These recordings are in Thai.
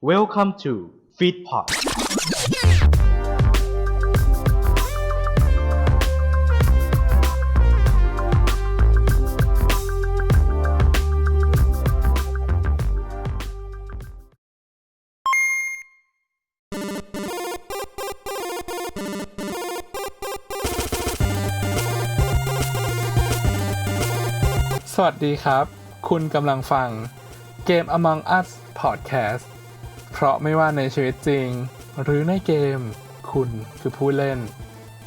Welcome to Feedpot สวัสดีครับ คุณกำลังฟังเกม Among Us Podcast เพราะไม่ว่าในชีวิตจริง หรือในเกม คุณคือผู้เล่น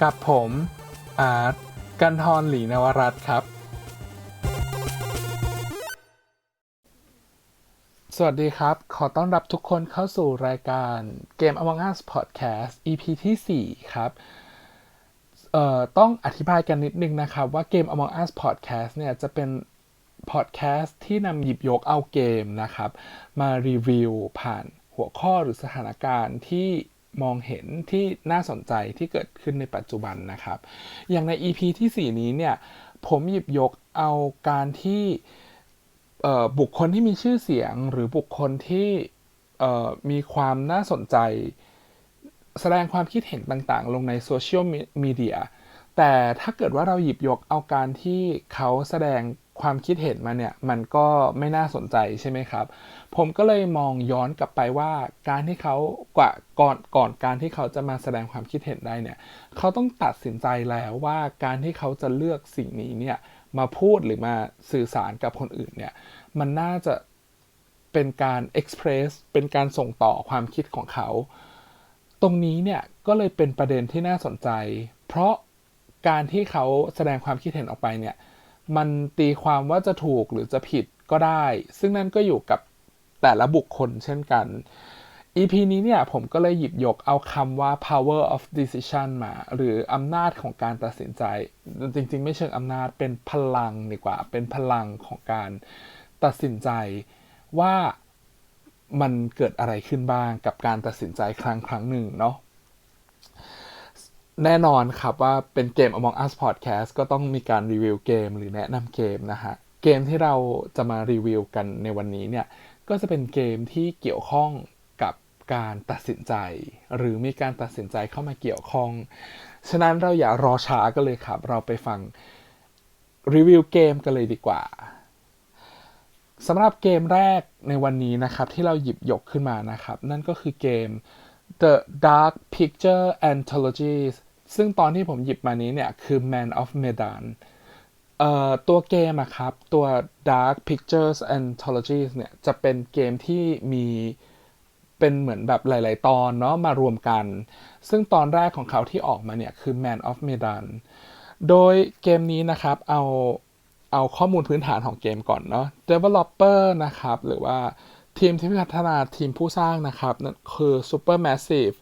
กับผม อาร์ตกันทรหลีนวรัตครับ สวัสดีครับ ขอต้อนรับทุกคนเข้าสู่รายการเกม Among Us Podcast EP ที่ 4 ครับเอ่อต้องอธิบายกันนิดนึงนะครับ ว่าเกม Among Us Podcast เนี่ย จะเป็นพอดแคสต์ที่นำหยิบยกเอาเกมนะครับ มารีวิวผ่าน หัวข้อหรือสถานการณ์ที่มองเห็นที่น่าสนใจที่เกิดขึ้นในปัจจุบันนะครับ อย่างใน EP ที่ 4 นี้เนี่ยผมหยิบยกเอาการที่บุคคลที่มีชื่อเสียง หรือบุคคลที่มีความน่าสนใจ แสดงความคิดเห็นต่างๆ ลงในโซเชียลมีเดียแต่ถ้าเกิดว่าเราหยิบยกเอาการที่เขาแสดงความคิดเห็นมาเนี่ย มันก็ไม่น่าสนใจใช่ไหมครับ ผมก็เลยมองย้อนกลับไปว่าการที่เขากว่าก่อนก่อนการที่เขาจะมาแสดงความคิดเห็นได้เนี่ยเขาต้องตัดสินใจแล้วว่าการที่เขาจะเลือกสิ่งนี้เนี่ยมาพูดหรือมาสื่อสารกับคนอื่นเนี่ยมันน่าจะเป็นการ express เป็นการส่งต่อความคิดของเขา ตรงนี้เนี่ยก็เลยเป็นประเด็นที่น่าสนใจ เพราะการที่เขาแสดงความคิดเห็นออกไปเนี่ยมันตีความว่าจะถูกหรือจะผิดก็ได้ ซึ่งนั่นก็อยู่กับ แต่ละบุคคลเช่นกัน EP นี้เนี่ยผมก็เลยหยิบยกเอาคำว่า power of decision มา หรืออำนาจของการตัดสินใจ จริงๆ ไม่เชิงอำนาจเป็นพลังดีกว่า เป็นพลังของการตัดสินใจว่ามันเกิดอะไรขึ้นบ้างกับการตัดสินใจครั้งครั้งหนึ่งเนาะแน่นอนครับว่าเป็นเกม Among Us Podcast ก็ต้องมีการรีวิวเกมหรือแนะนำเกมนะฮะ เกมที่เราจะมารีวิวกันในวันนี้เนี่ย ก็จะเป็นเกมที่เกี่ยวข้องกับการตัดสินใจ หรือมีการตัดสินใจเข้ามาเกี่ยวข้อง ฉะนั้นเราอย่ารอช้ากันเลยครับ เราไปฟังรีวิวเกมกันเลยดีกว่าสำหรับเกมแรกในวันนี้นะครับ ที่เราหยิบยกขึ้นมานะครับ นั่นก็คือเกม The Dark Picture Anthologies ซึ่งตอนที่ผมหยิบมานี้เนี่ย คือ Man of Medan เอ่อตัวเกมอะครับตัว Dark Pictures Anthologies เนี่ยจะเป็นเกมที่มีเป็นเหมือนแบบหลาย ๆ ตอนเนาะมารวมกัน ซึ่งตอนแรกของเขาที่ออกมาเนี่ยคือ Man of Medan โดยเกมนี้นะครับเอาเอาข้อมูลพื้นฐานของเกมก่อนเนาะ Developer นะครับหรือว่าทีมที่พัฒนาทีมผู้สร้างนะครับนั่นคือ Supermassive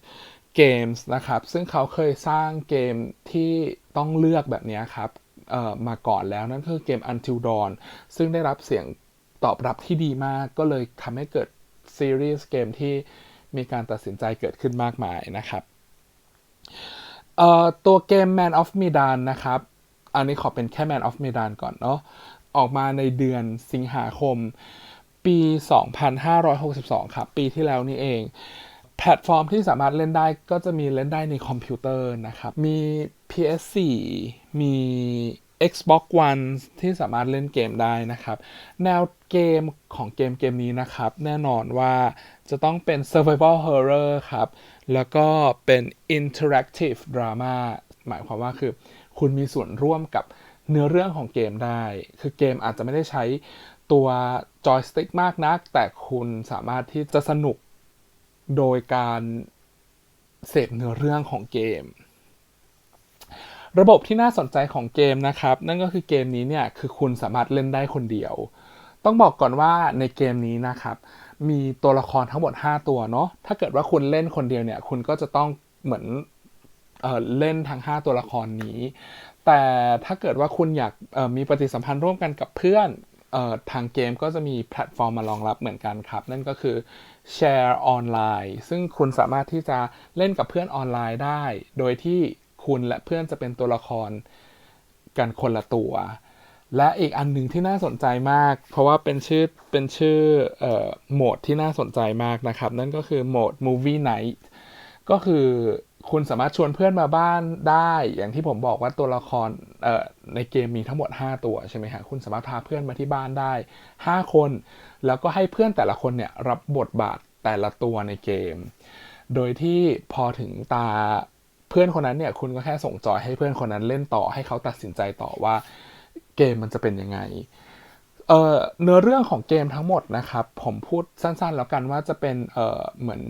Games นะครับ ซึ่งเขาเคยสร้างเกมที่ต้องเลือกแบบนี้ครับ มาก่อนแล้วนั่นคือเกม Until Dawn ซึ่งได้รับเสียงตอบรับที่ดีมากก็เลยทำให้เกิดซีรีส์เกมที่มีการตัดสินใจเกิดขึ้นมากมายนะครับเอ่อตัวเกม Man of Medan นะครับ อันนี้ขอเป็นแค่ Man of Medan ก่อนเนาะออกมาในเดือนสิงหาคม ปี 2562 ครับ ปีที่แล้วนี่เอง แพลตฟอร์มที่สามารถเล่นได้ก็จะมีเล่นได้ในคอมพิวเตอร์นะครับ มี PS4 มี Xbox One ที่สามารถเล่นเกมได้นะครับ แนวเกมของเกมเกมนี้นะครับ แน่นอนว่าจะต้องเป็น Survival Horror ครับ แล้วก็เป็น Interactive Drama หมายความว่าคือ คุณมีส่วนร่วมกับเนื้อเรื่องของเกมได้ คือเกมอาจจะไม่ได้ใช้ตัวจอยสติ๊กมากนัก แต่คุณสามารถที่จะสนุกโดยการเสพเนื้อเรื่องของเกม ระบบที่น่าสนใจของเกมนะครับ นั่นก็คือเกมนี้เนี่ยคือคุณสามารถเล่นได้คนเดียว ต้องบอกก่อนว่าในเกมนี้นะครับ มีตัวละครทั้งหมด 5 ตัวเนาะถ้าเกิดว่าคุณเล่นคนเดียวเนี่ยคุณก็จะต้องเหมือนเออเล่นทั้ง 5 ตัวละครนี้ แต่ถ้าเกิดว่าคุณอยากมีปฏิสัมพันธ์ร่วมกันกับเพื่อนออทางเกมก็จะมีแพลตฟอร์มมารองรับเหมือนกันครับ นั่นก็คือ Share ออนไลน์ซึ่งคุณสามารถที่จะเล่นกับเพื่อนออนไลน์ได้ โดยที่ คุณและเพื่อนจะเป็นตัวละครกันคนละตัว และอีกอันหนึ่งที่น่าสนใจมาก เพราะว่าเป็นชื่อเป็นชื่อออโหมดที่น่าสนใจมากนะครับ นั่นก็คือโหมด movie night ก็คือคุณสามารถชวนเพื่อนมาบ้านได้ อย่างที่ผมบอกว่าตัวละครในเกมมีทั้งหมด 5 ตัวใช่ไหมฮะคุณสามารถพาเพื่อนมาที่บ้านได้ 5 คน แล้วก็ให้เพื่อนแต่ละคนเนี่ยรับบทบาทแต่ละตัวในเกม โดยที่พอถึงตา เพื่อนคนนั้นเนี่ยคุณก็แค่ส่งจอยให้เพื่อนคนนั้นเล่นต่อให้เขาตัดสินใจต่อว่าเกมมันจะเป็นยังไงเเนื้อเรื่องของเกมทั้งหมดนะครับ ผมพูดสั้นๆ แล้วกันว่าจะเป็นเเหมือน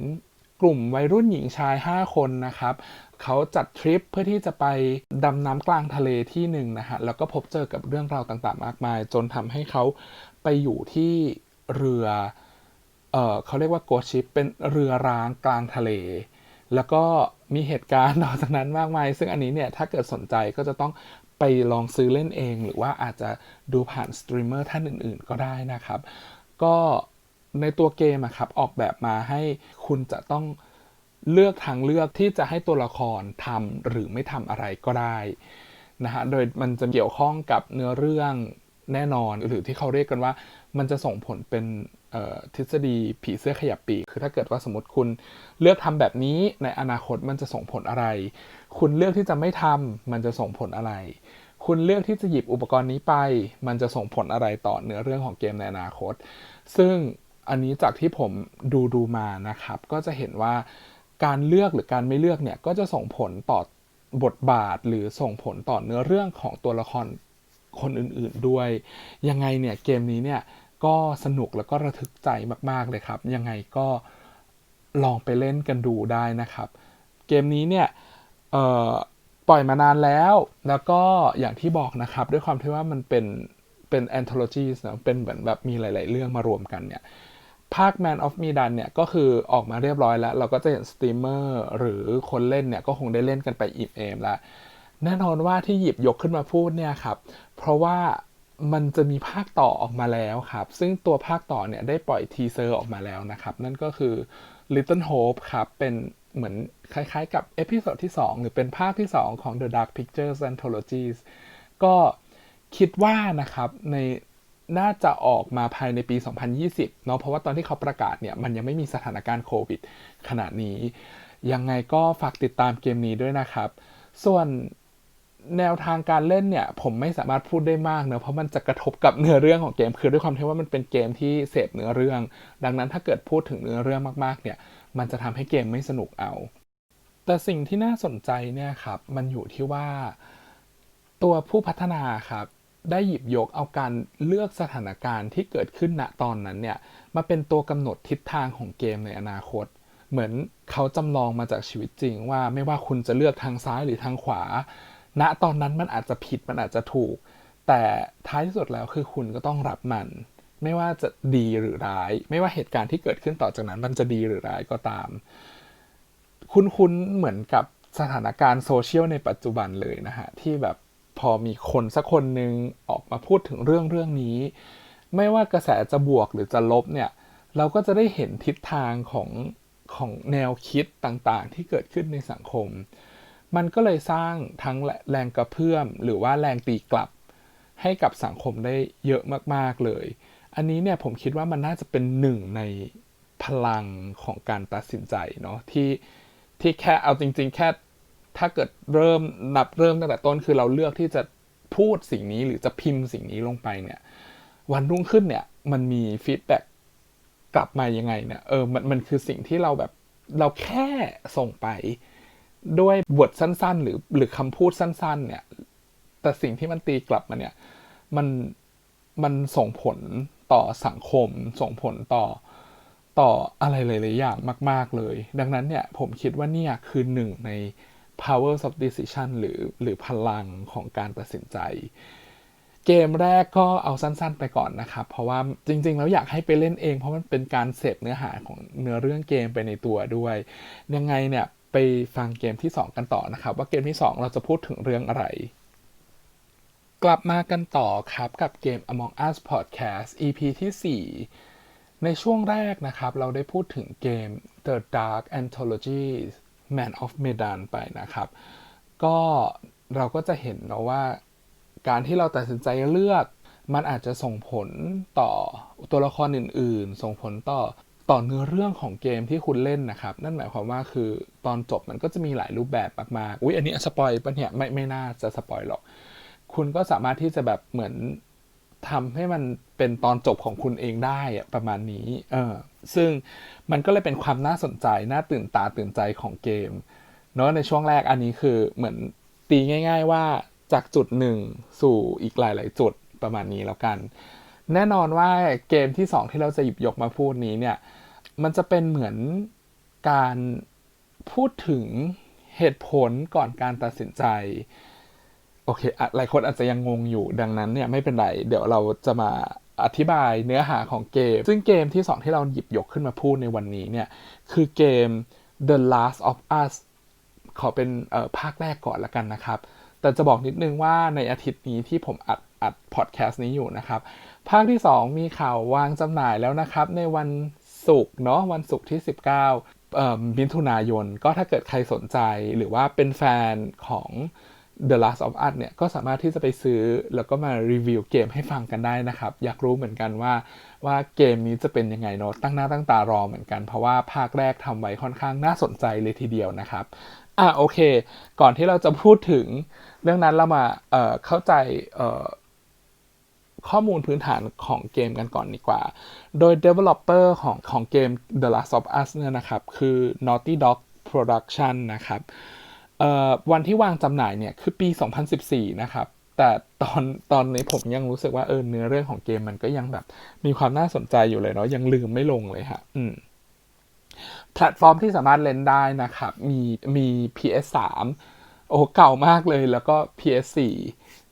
กลุ่มวัยรุ่นหญิงชาย 5 คนนะครับ เขาจัดทริปเพื่อที่จะไปดำน้ำกลางทะเลที่หนึ่งนะฮะ แล้วก็พบเจอกับเรื่องราวต่างๆ มากมาย จนทำให้เขาไปอยู่ที่เรือ เออเขาเรียกว่าโกชิป เป็นเรือร้างกลางทะเล แล้วก็มีเหตุการณ์นอกจากนั้นมากมาย ซึ่งอันนี้เนี่ยถ้าเกิดสนใจก็จะต้องไปลองซื้อเล่นเอง หรือว่าอาจจะดูผ่านสตรีมเมอร์ท่านอื่น ๆ ก็ได้นะครับ ก็ในตัวเกมครับออกแบบมาให้คุณจะต้องเลือกทางเลือกที่จะให้ตัวละครทำหรือไม่ทำอะไรก็ได้นะฮะ โดยมันจะเกี่ยวข้องกับเนื้อเรื่องแน่นอน หรือที่เขาเรียกกันว่า มันจะส่งผลเป็น ทฤษฎีผีเสื้อขยับปีก คือถ้าเกิดว่าสมมติคุณเลือกทำแบบนี้ในอนาคตมันจะส่งผลอะไร คุณเลือกที่จะไม่ทำมันจะส่งผลอะไร คุณเลือกที่จะหยิบอุปกรณ์นี้ไป มันจะส่งผลอะไรต่อเนื้อเรื่องของเกมในอนาคต ซึ่งอันนี้จากที่ผมดูดูมานะครับ ก็จะเห็นว่าการเลือกหรือการไม่เลือกเนี่ยก็จะส่งผลต่อบทบาทหรือส่งผลต่อเนื้อเรื่องของตัวละครคนอื่นๆด้วย ยังไงเนี่ยเกมนี้เนี่ย ก็สนุกแล้วก็ระทึกใจมาก ๆ เลยครับ ยังไงก็ลองไปเล่นกันดูได้นะครับ เกมนี้เนี่ยปล่อยมานานแล้ว แล้วก็อย่างที่บอกนะครับ ด้วยความที่ว่ามันเป็นเป็น anthologies นะเป็นเหมือนแบบมีหลาย ๆ เรื่องมารวมกันเนี่ยภาค Man of Medan เนี่ยก็คือออกมาเรียบร้อยแล้ว เราก็จะเห็นสตรีมเมอร์หรือคนเล่นเนี่ยก็คงได้เล่นกันไปอิ่มเอมแล้วแน่นอนว่าที่หยิบยกขึ้นมาพูดเนี่ยครับ เพราะว่า มันจะมีภาคต่อออกมาแล้วครับ ซึ่งตัวภาคต่อเนี่ยได้ปล่อยทีเซอร์ออกมาแล้วนะครับ นั่นก็คือ Little Hope ครับ เป็นเหมือนคล้ายๆกับเอพิโซดที่ 2 หรือเป็นภาคที่ 2 ของ The Dark Pictures Anthologies ก็คิดว่านะครับในน่าจะออกมาภายในปี 2020 เนาะเพราะว่าตอนที่เขาประกาศเนี่ย มันยังไม่มีสถานการณ์โควิดขนาดนี้ ยังไงก็ฝากติดตามเกมนี้ด้วยนะครับ ส่วน แนวทางการเล่นเนี่ย ผมไม่สามารถพูดได้มากเนอะเพราะมันจะกระทบกับเนื้อเรื่องของเกม คือด้วยความที่ว่ามันเป็นเกมที่เสพเนื้อเรื่อง ดังนั้นถ้าเกิดพูดถึงเนื้อเรื่องมากๆ เนี่ย มันจะทำให้เกมไม่สนุกเอา แต่สิ่งที่น่าสนใจเนี่ยครับมันอยู่ที่ว่า ตัวผู้พัฒนาครับได้หยิบยกเอาการเลือกสถานการณ์ที่เกิดขึ้นณตอนนั้นเนี่ยมาเป็นตัวกำหนดทิศทางของเกมในอนาคต เหมือนเขาจำลองมาจากชีวิตจริงว่าไม่ว่าคุณจะเลือกทางซ้ายหรือทางขวา ณตอนนั้นมันอาจจะผิดมันอาจจะถูก แต่ท้ายที่สุดแล้วคือคุณก็ต้องรับมัน ไม่ว่าจะดีหรือร้าย ไม่ว่าเหตุการณ์ที่เกิดขึ้นต่อจากนั้น มันจะดีหรือร้ายก็ตาม คุ้นๆเหมือนกับสถานการณ์โซเชียลในปัจจุบันเลยนะฮะ ที่แบบพอมีคนสักคนหนึ่งออกมาพูดถึงเรื่องเรื่องนี้ ไม่ว่ากระแสจะบวกหรือจะลบเนี่ยเราก็จะได้เห็นทิศทางของของแนวคิดต่างๆ ที่เกิดขึ้นในสังคม มันก็เลยสร้างทั้งแรงกระเพื่อม หรือว่าแรงตีกลับ ให้กับสังคมได้เยอะมากๆเลย อันนี้เนี่ยผมคิดว่ามันน่าจะเป็นหนึ่งในพลังของการตัดสินใจเนาะที่ที่แค่เอาจริง ๆ แค่ถ้าเกิดเริ่มนับเริ่มตั้งแต่ต้นคือเราเลือกที่จะพูดสิ่งนี้หรือจะพิมพ์สิ่งนี้ลงไปเนี่ยวันรุ่งขึ้นเนี่ยมันมีฟีดแบ็กกลับมายังไงเนี่ยเออมันมันคือสิ่งที่เราแบบเราแค่ส่งไป ด้วยบทสั้นๆ หรือหรือคำพูดสั้น ๆ เนี่ย แต่สิ่งที่มันตีกลับมาเนี่ย มันมันส่งผลต่อสังคม ส่งผลต่อต่ออะไรหลายๆอย่างมาก ๆ เลย ดังนั้นเนี่ย ผมคิดว่าเนี่ยคือหนึ่งใน powers of decision หรือหรือพลังของการตัดสินใจ เกมแรกก็เอาสั้นๆไปก่อนนะครับ เพราะว่าจริง ๆ แล้วอยากให้ไปเล่นเอง เพราะมันเป็นการเสพเนื้อหาของเนื้อเรื่องเกมไปในตัวด้วย ยังไงเนี่ย ไปฟังเกมที่ 2 กันต่อนะครับ ว่าเกมที่ 2 เราจะพูดถึงเรื่องอะไร กลับมากันต่อครับกับเกม Among Us Podcast EP ที่ 4 ในช่วงแรกนะครับ เราได้พูดถึงเกม The Dark Anthology Man of Medan ไปนะครับ ก็เราก็จะเห็นเนาะว่าการที่เราตัดสินใจเลือก มันอาจจะส่งผลต่อตัวละครอื่น ๆ ส่งผลต่อ ต่อเนื้อเรื่องของเกมที่คุณเล่นนะครับ นั่นหมายความว่าคือตอนจบมันก็จะมีหลายรูปแบบมากๆอุ้ยอันนี้สปอยปะเนี่ยไม่ไม่น่าจะสปอยหรอก คุณก็สามารถที่จะแบบเหมือนทำให้มันเป็นตอนจบของคุณเองได้อะประมาณนี้เออซึ่งมันก็เลยเป็นความน่าสนใจ น่าตื่นตาตื่นใจของเกมเนอะในช่วงแรกอันนี้คือเหมือนตีง่าย ๆ ว่าจากจุดหนึ่งสู่อีกหลาย ๆ จุดประมาณนี้แล้วกัน แน่นอนว่าเกมที่ 2 ที่เราจะหยิบยกมาพูดนี้เนี่ย มันจะเป็นเหมือนการพูดถึงเหตุผลก่อนการตัดสินใจ โอเคอหลายคนอาจจะยังงงอยู่ดังนั้นเนี่ยไม่เป็นไร เดี๋ยวเราจะมาอธิบายเนื้อหาของเกม ซึ่งเกมที่2ที่เราหยิบยกขึ้นมาพูดในวันนี้เนี่ย คือเกม The Last of Us ขอเป็นภาคแรกก่อนละกันนะครับ แต่จะบอกนิดนึงว่าในอาทิตย์นี้ที่ผมอัดอัดพอดแคสต์นี้อยู่นะครับ ภาคที่ 2 มีข่าววางจำหน่ายแล้วนะครับ ในวัน ศุกร์เนาะวันศุกร์ที่ 19เอ่อมิถุนายน ก็ถ้าเกิดใครสนใจหรือว่าเป็นแฟนของ The Last of Us เนี่ยก็สามารถที่จะไปซื้อแล้วก็มารีวิวเกมให้ฟังกันได้นะครับ อยากรู้เหมือนกันว่าว่าเกมนี้จะเป็นยังไงเนาะตั้งหน้าตั้งตารอเหมือนกัน เพราะว่าภาคแรกทำไว้ค่อนข้างน่าสนใจเลยทีเดียวนะครับอะโอเค ก่อนที่เราจะพูดถึงเรื่องนั้นเรามาเเข้าใจ ข้อมูลพื้นฐานของเกมกันก่อนดีกว่า โดย developer ของของเกม The Last of Us เนี่ยนะครับ คือ Naughty Dog Production นะครับเอ่อวันที่วางจำหน่ายเนี่ยคือปี 2014 นะครับ แต่ตอนตอนนี้ผมยังรู้สึกว่าเออเนื้อเรื่องของเกมมันก็ยังแบบมีความน่าสนใจอยู่เลยเนาะยังลืมไม่ลงเลยฮะอืมแพลตฟอร์มที่สามารถเล่นได้นะครับ มีมี PS3 โอ้เก่ามากเลยแล้วก็ PS4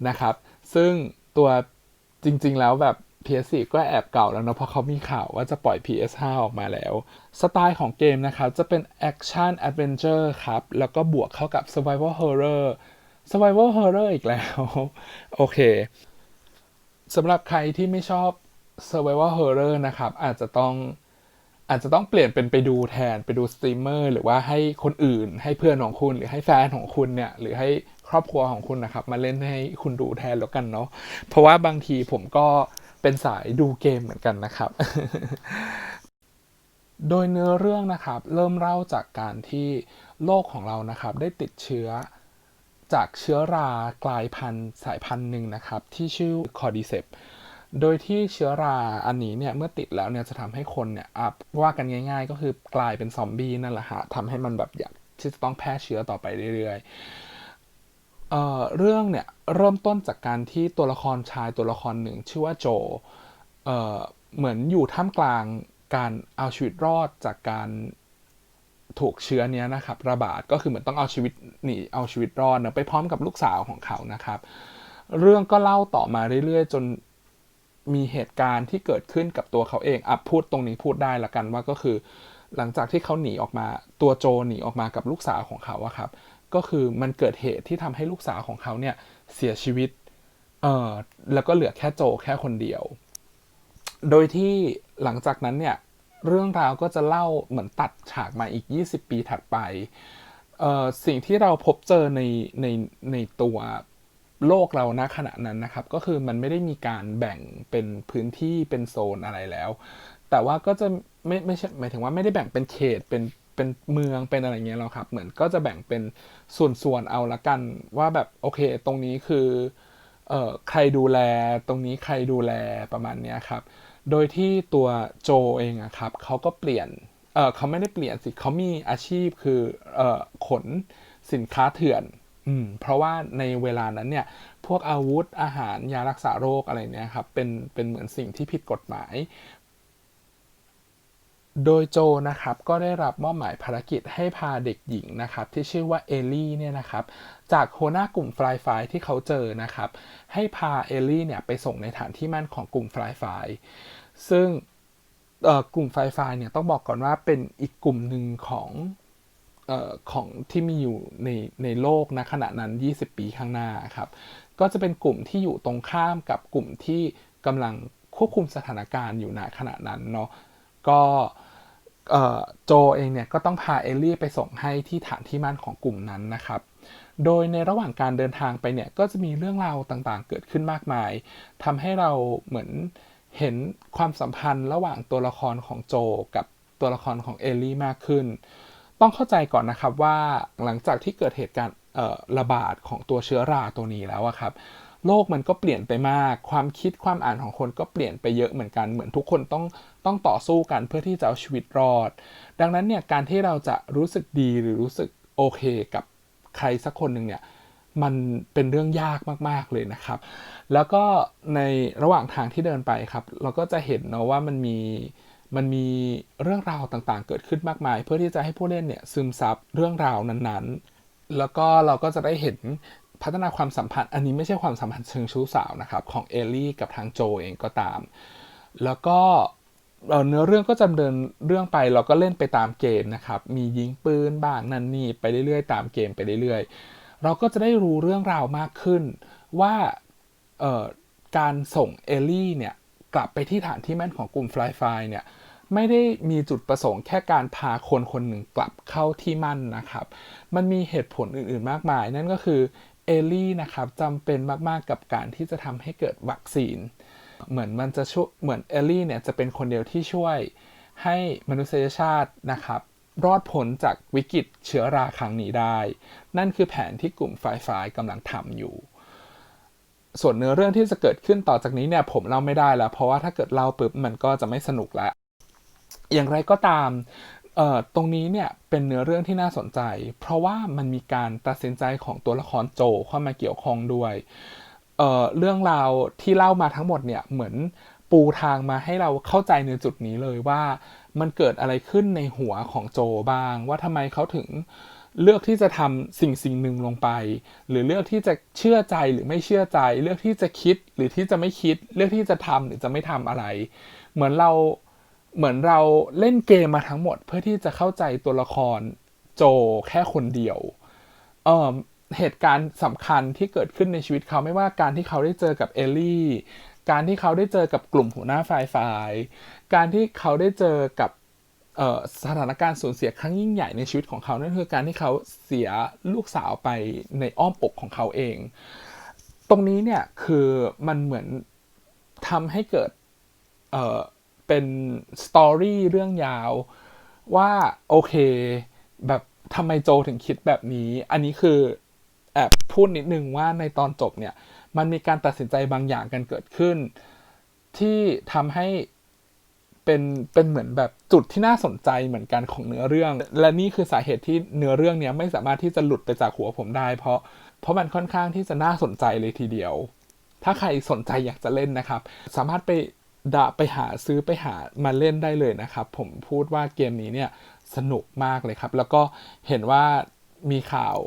นะครับ ซึ่งตัว จริง ๆ แล้วแบบ PS4 ก็แอบเก่าแล้วเนาะเพราะเขามีข่าวว่าจะปล่อย PS5 ออกมาแล้ว สไตล์ของเกมนะครับจะเป็นแอคชั่นแอดเวนเจอร์ครับ แล้วก็บวกเข้ากับ Survival Horror Survival Horror อีกแล้ว โอเคสำหรับใครที่ไม่ชอบ Survival Horror นะครับ อาจจะต้อง อาจจะต้องเปลี่ยนเป็นไปดูแทนไปดูสตรีมเมอร์หรือว่าให้คนอื่น ให้เพื่อนของคุณ หรือให้แฟนของคุณเนี่ยหรือให้ครอบครัวของคุณนะครับ มาเล่นให้คุณดูแทนแล้วกันเนาะเพราะว่าบางทีผมก็เป็นสายดูเกมเหมือนกันนะครับ โดยเนื้อเรื่องนะครับ เริ่มเล่าจากการที่โลกของเรานะครับ ได้ติดเชื้อจากเชื้อรากลายพันธุ์สายพันธุ์หนึ่งนะครับ ที่ชื่อคอร์ดิเซป โดยที่เชื้อราอันนี้เนี่ยเมื่อติดแล้วเนี่ยจะทำให้คนเนี่ยอะว่ากันง่าย ๆ ก็คือกลายเป็นซอมบี้นั่นแหละฮะทำให้มันแบบอยากที่จะต้องแพร่เชื้อต่อไปเรื่อยๆเอ่อเรื่องเนี่ยเริ่มต้นจากการที่ตัวละครชายตัวละครหนึ่ง ชื่อว่าโจเอ่อเหมือนอยู่ท่ามกลางการเอาชีวิตรอดจากการถูกเชื้อเนี้ยนะครับระบาดก็คือเหมือนต้องเอาชีวิตหนีเอาชีวิตรอดเนะไปพร้อมกับลูกสาวของเขานะครับ เรื่องก็เล่าต่อมาเรื่อยๆ จน มีเหตุการณ์ที่เกิดขึ้นกับตัวเขาเองอะพูดตรงนี้พูดได้ละกันว่าก็คือ หลังจากที่เขาหนีออกมาตัวโจหนีออกมากับลูกสาวของเขาอะครับ ก็คือมันเกิดเหตุที่ทำให้ลูกสาวของเขาเนี่ยเสียชีวิตเอ่อแล้วก็เหลือแค่โจแค่คนเดียว โดยที่หลังจากนั้นเนี่ยเรื่องราวก็จะเล่าเหมือนตัดฉากมาอีก 20 ปีถัดไปเอ่อสิ่งที่เราพบเจอในในในตัว โลกเราณขณะนั้นนะครับ ก็คือมันไม่ได้มีการแบ่งเป็นพื้นที่เป็นโซนอะไรแล้ว แต่ว่าก็จะไม่ไม่ใช่หมายถึงว่าไม่ได้แบ่งเป็นเขตเป็นเป็นเมืองเป็นอะไรเงี้ยหรอกครับ เหมือนก็จะแบ่งเป็นส่วนๆเอาละกันว่าแบบโอเค ตรงนี้คือเอ่อใครดูแลตรงนี้ใครดูแลประมาณเนี้ยครับ โดยที่ตัวโจเองอะครับเขาก็เปลี่ยนเออเขาไม่ได้เปลี่ยนสิเขามีอาชีพคือเอ่อขนสินค้าเถื่อน อืมเพราะว่าในเวลานั้นเนี่ยพวกอาวุธอาหารยารักษาโรคอะไรเนี่ยครับเป็นเป็นเหมือนสิ่งที่ผิดกฎหมาย โดยโจนะครับก็ได้รับมอบหมายภารกิจให้พาเด็กหญิงนะครับที่ชื่อว่าเอลลี่เนี่ยนะครับจากหัวหน้ากลุ่มฟลายไฟที่เขาเจอนะครับให้พาเอลลี่เนี่ยไปส่งในฐานที่มั่นของกลุ่มฟลายไฟซึ่งกลุ่มไฟไฟเนี่ยต้องบอกก่อนว่าเป็นอีกกลุ่มหนึ่งของ ของที่มีอยู่ในในโลกณขณะนั้น 20 ปีข้างหน้าครับ ก็จะเป็นกลุ่มที่อยู่ตรงข้ามกับกลุ่มที่กำลังควบคุมสถานการณ์อยู่ณขณะนั้นเนาะก็โจเองเนี่ยก็ต้องพาเอลลี่ไปส่งให้ที่ฐานที่มั่นของกลุ่มนั้นนะครับ โดยในระหว่างการเดินทางไปเนี่ยก็จะมีเรื่องราวต่างๆ เกิดขึ้นมากมายทำให้เราเหมือนเห็นความสัมพันธ์ระหว่างตัวละครของโจกับตัวละครของเอลลี่มากขึ้น ต้องเข้าใจก่อนนะครับว่าหลังจากที่เกิดเหตุการณ์ระบาดของตัวเชื้อราตัวนี้แล้วครับโลกมันก็เปลี่ยนไปมาก ความคิดความอ่านของคนก็เปลี่ยนไปเยอะเหมือนกัน เหมือนทุกคนต้องต้องต่อสู้กันเพื่อที่จะเอาชีวิตรอด ดังนั้นเนี่ยการที่เราจะรู้สึกดีหรือรู้สึกโอเคกับใครสักคนหนึ่งเนี่ยมันเป็นเรื่องยากมาก ๆ เลยนะครับ แล้วก็ในระหว่างทางที่เดินไปครับ เราก็จะเห็นเนาะว่ามันมี มันมีเรื่องราวต่างๆ เกิดขึ้นมากมาย เพื่อที่จะให้ผู้เล่นเนี่ยซึมซับเรื่องราวนั้นๆ แล้วก็เราก็จะได้เห็นพัฒนาความสัมพันธ์ อันนี้ไม่ใช่ความสัมพันธ์เชิงชู้สาวนะครับ ของเอลลี่กับทางโจเองก็ตาม แล้วก็เนื้อเรื่องก็จะดำเนินเรื่องไปเราก็เล่นไปตามเกมนะครับ มียิงปืนบ้างนั่นนี่ไปเรื่อยๆ ตามเกมไปเรื่อยๆ เราก็จะได้รู้เรื่องราวมากขึ้นว่าการส่งเอลลี่เนี่ย ลับไปที่ฐานที่มั่นของกลุ่ม Fly f i เนี่ยไม่ได้มีจุดประสงค์แค่การพาคนคนหนึ่งกลับเข้าที่มั่นนะครับ มันมีเหตุผลอื่นๆมากมาย นั่นก็คือเอลลี่นะครับจำเป็นมากๆกับการที่จะทำให้เกิดวัคซีน เหมือนมันจะช่วยเหมือนเอลลี่เนี่ยจะเป็นคนเดียวที่ช่วยให้มนุษยชาตินะครับ รอดพ้นจากวิกฤตเชื้อราครั้งนี้ได้ นั่นคือแผนที่กลุ่มไฟฟายกำลังทำอยู่ ส่วนเนื้อเรื่องที่จะเกิดขึ้นต่อจากนี้เนี่ยผมเล่าไม่ได้แล้ว เพราะว่าถ้าเกิดเล่าปุ๊บมันก็จะไม่สนุกแล้วอย่างไรก็ตามเอ่อตรงนี้เนี่ยเป็นเนื้อเรื่องที่น่าสนใจ เพราะว่ามันมีการตัดสินใจของตัวละครโจเข้ามาเกี่ยวข้องด้วยเอ่อเรื่องราวที่เล่ามาทั้งหมดเนี่ยเหมือนปูทางมาให้เราเข้าใจในจุดนี้เลยว่ามันเกิดอะไรขึ้นในหัวของโจบ้าง ว่าทำไมเขาถึงเเลือกที่จะทำสิ่งสิ่งหนึ่งลงไป หรือเลือกที่จะเชื่อใจหรือไม่เชื่อใจ เลือกที่จะคิดหรือที่จะไม่คิด เลือกที่จะทำหรือจะไม่ทำอะไร เหมือนเราเหมือนเราเล่นเกมมาทั้งหมด เพื่อที่จะเข้าใจตัวละครโจแค่คนเดียวเอ่อเหตุการณ์สำคัญที่เกิดขึ้นในชีวิตเขาไม่ว่าการที่เขาได้เจอกับเอลลี่ การที่เขาได้เจอกับกลุ่มหัวหน้าฝ่ายฝ่าย การที่เขาได้เจอกับ สถานการณ์สูญเสียครั้งยิ่งใหญ่ในชีวิตของเขา นั่นคือการที่เขาเสียลูกสาวไปในอ้อมอกของเขาเอง ตรงนี้เนี่ยคือมันเหมือนทำให้เกิดเเป็นสตอรี่เรื่องยาวว่าโอเค แบบทำไมโจถึงคิดแบบนี้ อันนี้คือแอบพูดนิดนึงว่าในตอนจบเนี่ย มันมีการตัดสินใจบางอย่างกันเกิดขึ้น ที่ทำให้ เป็นเป็นเหมือนแบบจุดที่น่าสนใจเหมือนกันของเนื้อเรื่อง และนี่คือสาเหตุที่เนื้อเรื่องเนี้ยไม่สามารถที่จะหลุดไปจากหัวผมได้ เพราะเพราะมันค่อนข้างที่จะน่าสนใจเลยทีเดียว ถ้าใครสนใจอยากจะเล่นนะครับ สามารถไปดะไปหาซื้อไปหามาเล่นได้เลยนะครับ ผมพูดว่าเกมนี้เนี่ยสนุกมากเลยครับ แล้วก็เห็นว่ามีข่าว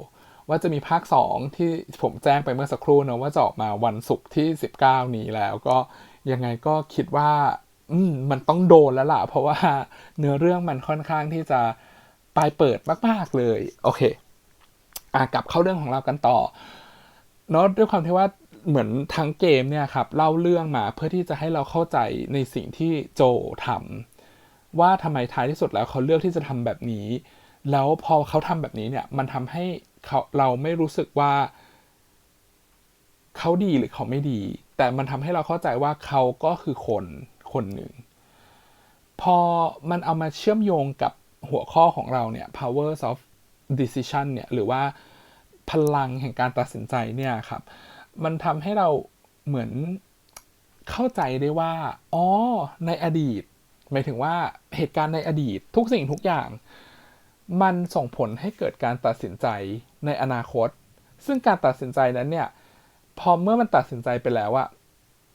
ว่าจะมีภาค 2 ที่ผมแจ้งไปเมื่อสักครู่นะว่าจะออกมาวันศุกร์ที่ 19 นี้แล้วก็ยังไงก็คิดว่า อืมมันต้องโดนแล้วล่ะ เพราะว่าเนื้อเรื่องมันค่อนข้างที่จะปลายเปิดมาก ๆ เลย โอเคอะกลับเข้าเรื่องของเรากันต่อเนาะด้วยความที่ว่าเหมือนทั้งเกมเนี่ยครับเล่าเรื่องมาเพื่อที่จะให้เราเข้าใจในสิ่งที่โจทำว่าทำไมท้ายที่สุดแล้วเขาเลือกที่จะทำแบบนี้ แล้วพอเขาทำแบบนี้เนี่ย มันทำให้เขาเราไม่รู้สึกว่า เขาดีหรือเขาไม่ดี แต่มันทำให้เราเข้าใจว่าเขาก็คือคน คนหนึ่ง พอมันเอามาเชื่อมโยงกับหัวข้อของเราเนี่ย powers of decision เนี่ย หรือว่าพลังแห่งการตัดสินใจเนี่ยครับ มันทำให้เราเหมือนเข้าใจได้ว่า อ๋อ ในอดีต หมายถึงว่าเหตุการณ์ในอดีตทุกสิ่งทุกอย่าง มันส่งผลให้เกิดการตัดสินใจในอนาคต ซึ่งการตัดสินใจนั้นเนี่ย พอเมื่อมันตัดสินใจไปแล้วอะ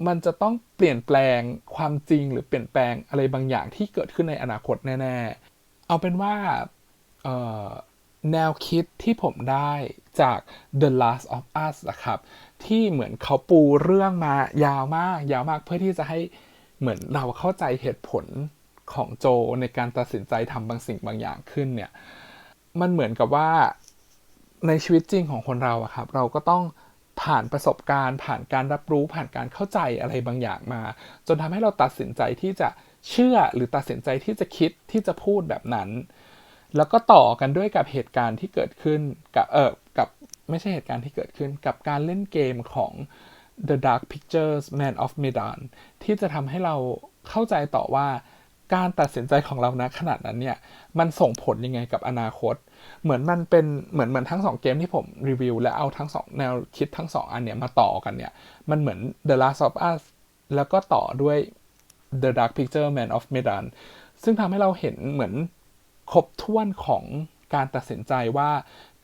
มันจะต้องเปลี่ยนแปลงความจริงหรือเปลี่ยนแปลงอะไรบางอย่างที่เกิดขึ้นในอนาคตแน่ ๆ เอาเป็นว่าแนวคิดที่ผมได้จาก The Last of Us นะครับ ที่เหมือนเขาปูเรื่องมายาวมาก ยาวมากเพื่อที่จะให้เหมือนเราเข้าใจเหตุผลของโจในการตัดสินใจทำบางสิ่งบางอย่างขึ้นเนี่ย มันเหมือนกับว่าในชีวิตจริงของคนเราอะครับ เราก็ต้อง ผ่านประสบการณ์ ผ่านการรับรู้ผ่านการเข้าใจอะไรบางอย่างมา จนทำให้เราตัดสินใจที่จะเชื่อหรือตัดสินใจที่จะคิดที่จะพูดแบบนั้น แล้วก็ต่อกันด้วยกับเหตุการณ์ที่เกิดขึ้นกับเออกับไม่ใช่เหตุการณ์ที่เกิดขึ้นกับการเล่นเกมของ The Dark Pictures Man of Medan ที่จะทำให้เราเข้าใจต่อว่าการตัดสินใจของเรานะขนาดนั้นเนี่ย มันส่งผลยังไงกับอนาคต เหมือนมันเป็นเหมือนเหมือนทั้งสองเกมที่ผมรีวิว และเอาทั้งสองแนวคิดทั้งสองอันเนี่ยมาต่อกันเนี่ย มันเหมือน The Last of Us แล้วก็ต่อด้วย The Dark Picture Man of Medan ซึ่งทำให้เราเห็นเหมือนครบถ้วนของการตัดสินใจว่า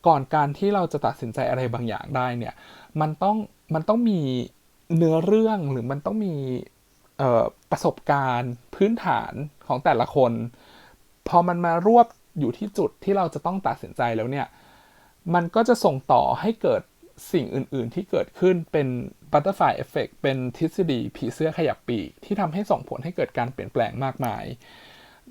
ก่อนการที่เราจะตัดสินใจอะไรบางอย่างได้เนี่ย มันต้องมันต้องมีเนื้อเรื่องหรือมันต้องมีประสบการณ์พื้นฐานของแต่ละคน พอมันมารวบ อยู่ที่จุดที่เราจะต้องตัดสินใจแล้วเนี่ย มันก็จะส่งต่อให้เกิดสิ่งอื่น ๆ ที่เกิดขึ้นเป็น butterfly effect เป็นทฤษฎีผีเสื้อขยับปีก ที่ทำให้ส่งผลให้เกิดการเปลี่ยนแปลงมากมาย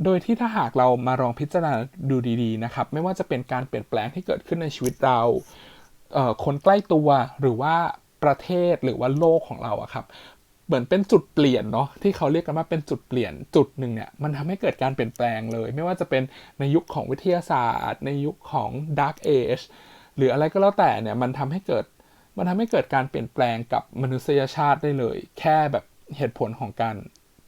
โดยที่ถ้าหากเรามาลองพิจารณาดูดีๆนะครับ ไม่ว่าจะเป็นการเปลี่ยนแปลงที่เกิดขึ้นในชีวิตเราเคนใกล้ตัวหรือว่าประเทศหรือว่าโลกของเราอะครับ เหมือนเป็นจุดเปลี่ยนเนาะที่เขาเรียกกันว่าเป็นจุดเปลี่ยนจุดหนึ่งเนี่ยมันทำให้เกิดการเปลี่ยนแปลงเลย ไม่ว่าจะเป็นในยุคของวิทยาศาสตร์ ในยุคของ Dark Age หรืออะไรก็แล้วแต่เนี่ยมันทำให้เกิดมันทำให้เกิดการเปลี่ยนแปลงกับมนุษยชาติได้เลย แค่แบบเหตุผลของการ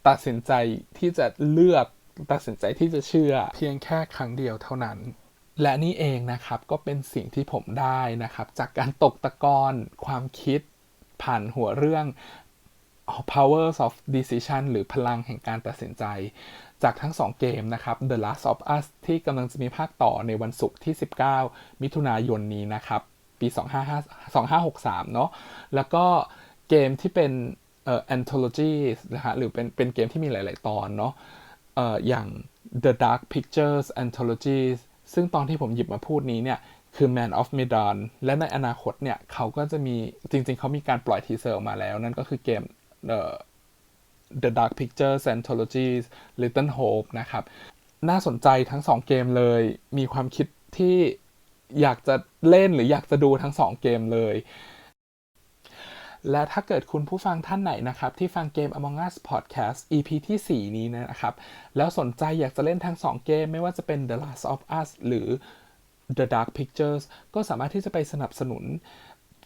ตัดสินใจที่จะเลือกตัดสินใจที่จะเชื่อ เพียงแค่ครั้งเดียวเท่านั้น และนี่เองนะครับก็เป็นสิ่งที่ผมได้นะครับ จากการตกตะกอนความคิดผ่านหัวเรื่อง powers of decision หรือพลังแห่งการตัดสินใจ จากทั้ง 2 เกมนะครับ The Last of Us ที่กำลังจะมีภาคต่อในวันศุกร์ที่ 19 มิถุนายนนี้นะครับ ปี 2563 เนาะแล้วก็เกมที่เป็นเอ่อ anthology นะฮะหรือเป็นเป็นเกมที่มีหลาย ๆ ตอนเนาะเอ่ออย่าง The Dark Pictures Anthology ซึ่งตอนที่ผมหยิบมาพูดนี้เนี่ยคือ Man of Medan และในอนาคตเนี่ยเขาก็จะมีจริง ๆ เขามีการปล่อยทีเซอร์ออกมาแล้ว นั่นก็คือเกม The Dark Pictures Anthologies Little Hope นะครับ น่าสนใจทั้ง 2 เกมเลย มีความคิดที่อยากจะเล่นหรืออยากจะดูทั้ง 2 เกมเลย และถ้าเกิดคุณผู้ฟังท่านไหนนะครับ ที่ฟังเกม Among Us Podcast EP ที่ 4 นี้นะครับ แล้วสนใจอยากจะเล่นทั้ง 2 เกม ไม่ว่าจะเป็น The Last of Us หรือ The Dark Pictures ก็สามารถที่จะไปสนับสนุน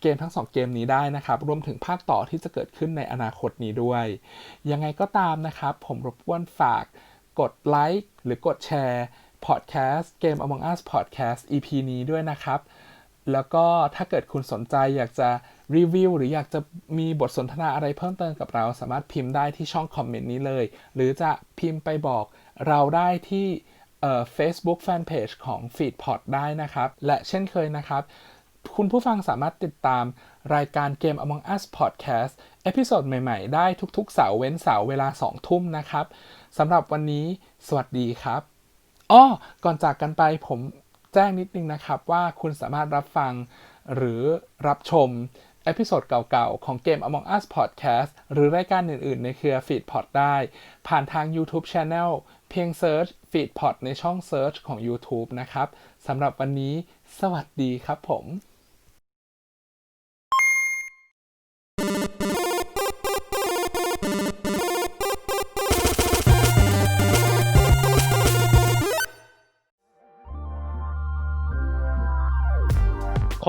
เกมทั้ง 2 เกมนี้ได้นะครับ รวมถึงภาคต่อที่จะเกิดขึ้นในอนาคตนี้ด้วย ยังไงก็ตามนะครับ ผมรบกวนฝากกดไลค์หรือกดแชร์พอดแคสต์เกม Among Us Podcast EP นี้ด้วยนะครับ แล้วก็ถ้าเกิดคุณสนใจอยากจะรีวิวหรืออยากจะมีบทสนทนาอะไรเพิ่มเติมกับเรา สามารถพิมพ์ได้ที่ช่องคอมเมนต์นี้เลย หรือจะพิมพ์ไปบอกเราได้ที่เอ่อ Facebook Fanpage ของ Feedpot ได้นะครับ และเช่นเคยนะครับ คุณผู้ฟังสามารถติดตามรายการเกม Among Us Podcast เอพิโซดใหม่ๆ ได้ทุกๆ เสาร์เว้นเสาร์เวลา 2 ทุ่มนะครับสำหรับวันนี้สวัสดีครับอ้อก่อนจากกันไปผมแจ้งนิดนึงนะครับ ว่าคุณสามารถรับฟังหรือรับชมเอพิโซดเก่าๆ ของเกม Among Us Podcast หรือรายการอื่นๆ ในเครือ Feedpot ได้ ผ่านทาง YouTube Channel เพียง Search Feedpot ในช่อง Search ของ YouTube นะครับสำหรับวันนี้ สวัสดีครับผม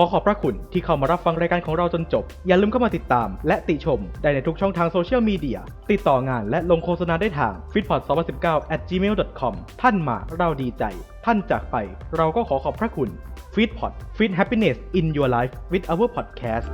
ขอขอบพระคุณที่เข้ามารับฟังรายการของเราจนจบ อย่าลืมเข้ามาติดตาม และติชมได้ในทุกช่องทางโซเชียลมีเดีย ติดต่องานและลงโฆษณาได้ทาง f i t p o d 2 0 1 9 at gmail.com ท่านมาเราดีใจ ท่านจากไป เราก็ขอขอบพระคุณ f i t p o d Fit Happiness in Your Life with our podcast